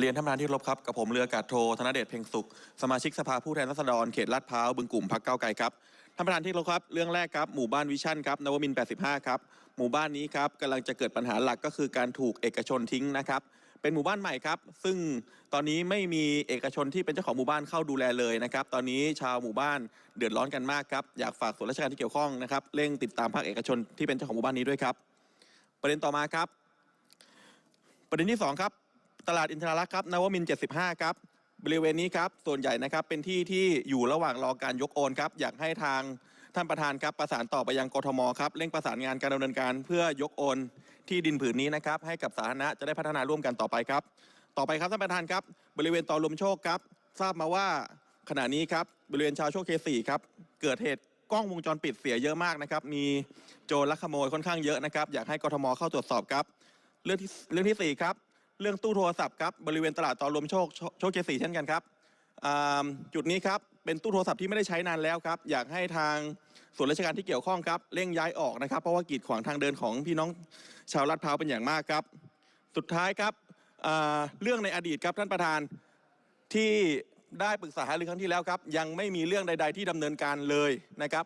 เรียนท่านประธานที่เคารพครับกับผมเรืออากาศโทธนเดชเพ็งสุข สมาชิกสภาผู้แทนราษฎรเขตลาดพร้าวบึงกลุ่มพักเก้าไกลครับท่านประธานที่เคารพครับเรื่องแรกครับหมู่บ้านวิชั่นครับนวมิน 85 ครับหมู่บ้านนี้ครับกำลังจะเกิดปัญหาหลักก็คือการถูกเอกชนทิ้งนะครับเป็นหมู่บ้านใหม่ครับ ซึ่งตอนนี้ไม่มีเอกชนที่เป็นเจ้าของหมู่บ้านเข้าดูแลเลยนะครับ ตอนนี้ชาวหมู่บ้านเดือดร้อนกันมากครับ อยากฝากส่วนราชการที่เกี่ยวข้องนะครับเร่งติดตามภาคเอกชนที่เป็นเจ้าของหมู่บ้านนี้ด้วยครับ ประเด็นต่อมาครับ ประเด็นที่2ครับ ตลาดอินทรารักษ์ครับนวมิน 75 ครับ บริเวณนี้ครับส่วนใหญ่นะครับเป็นที่ที่อยู่ระหว่างรอการยกโอนครับอยากให้ทางท่านประธานครับประสานต่อไปยังกทมครับเร่งประสานงานการดำเนินการเพื่อยกโอนที่ดินผืนนี้นะครับให้กับสาธารณะจะได้พัฒนาร่วมกันต่อไปครับ ต่อไปครับท่านประธานครับ บริเวณต่อลมโชคครับ ทราบมาว่าขณะนี้ครับบริเวณชาวโชคเคสี่ครับเกิดเหตุกล้องวงจรปิดเสียเยอะมากนะครับ มีโจรลักขโมยค่อนข้างเยอะนะครับ อยากให้กทมเข้าตรวจสอบครับ เรื่องที่เรื่องที่สี่ครับ เรื่องตู้โทรศัพท์ครับบริเวณตลาดต่อรวมโชคโชคเจสี่เช่นกันครับจุดนี้ครับเป็นตู้โทรศัพท์ที่ไม่ได้ใช้นานแล้วครับอยากให้ทางส่วนราชการที่เกี่ยวข้องครับเร่งย้ายออกนะครับ เพราะว่ากีดขวางทางเดินของพี่น้องชาวลาดพร้าวเป็นอย่างมากครับ สุดท้ายครับเรื่องในอดีตครับท่านประธานที่ได้ปรึกษาหารือครั้งที่แล้วครับยังไม่มีเรื่องใด ๆ ที่ดำเนินการเลยนะครับ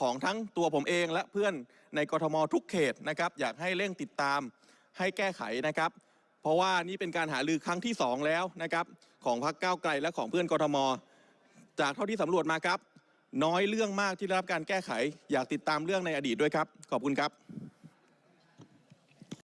ของทั้งตัวผมเองและเพื่อนในกรทมทุกเขตนะครับอยากให้เร่งติดตามให้แก้ไขนะครับ เพราะว่านี่เป็นการหารือครั้งที่ 2 แล้วนะครับของพักเก้าไกลและของเพื่อนกทม จากเท่าที่สำรวจมาครับ น้อยเรื่องมากที่ได้รับการแก้ไข อยากติดตามเรื่องในอดีตด้วยครับ ขอบคุณครับ